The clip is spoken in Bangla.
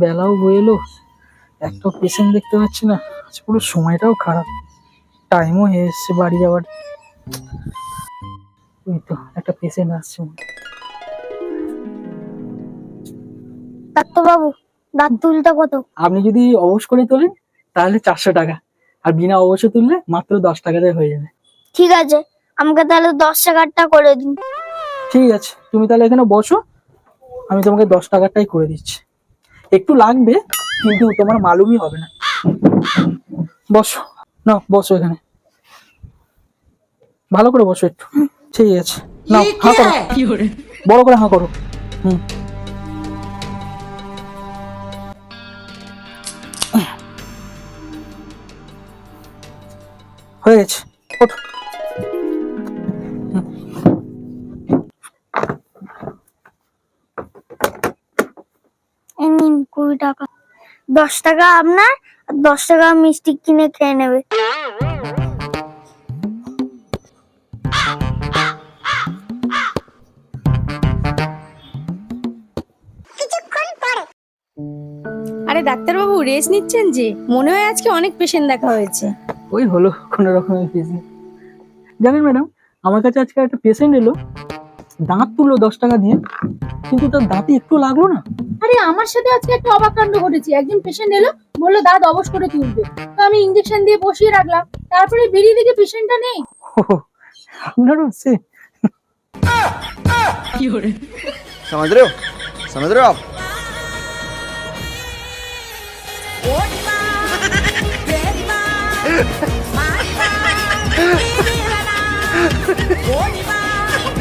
বেলাও বয়ে এলো। একটা পেশেন্ট দেখতে পাচ্ছি না। আজ পুরো সময়টাও খারাপ। টাইমও হয়ে এসছে বাড়ি যাওয়ার। ওই তো একটা পেশেন্ট আসছে ডাক্তারবাবু দাঁত তুলতে কত? আপনি যদি অবশ করে তোলেন তাহলে চারশো টাকা। আর বিনা অবশ্য তুললে মাত্র দশ টাকাতে হয়ে যাবে। ঠিক আছে আমাকে তাহলে দশ টাকারটা করে দিন। ঠিক আছে তুমি তাহলে এখানে বসো। আমি তোমাকে দশ টাকারটাই করে দিচ্ছি। একটু লাগবে কিন্তু তোমার মালুমই হবে না। বসো। না বসো এখানে। ভালো করে বসো একটু। ঠিক আছে। না হাঁ করো। বড় করে হাঁ করো। হুম। হয়ে গেছে ওঠো কুড়ি টাকা। দশ টাকা আপনার আর দশ টাকা মিষ্টি কিনে খেয়ে নেবে। আরে ডাক্তারবাবু রেস্ট নিচ্ছেন যে? মনে হয় আজকে অনেক পেশেন্ট দেখা হয়েছে। ওই হলো কোনো রকমের বিজি জানেন ম্যাডাম আমার কাছে আজকে একটা পেশেন্ট এলো। দাঁত তুললো দশ টাকা দিয়ে কিন্তু তার দাঁতে একটু লাগলো না আরে আমার সাথে আজকে একটা অবাক কাণ্ড ঘটেছে একজন পেশেন্ট এলো বললো দাঁত অবশ করে তুলবে তো আমি ইঞ্জেকশন দিয়ে বসিয়ে রাখলাম তারপরে বেরিয়ে দেখে পেশেন্টটা নেই ও, আপনারও আছে समझ रहे हो समझ रहे हो आप ও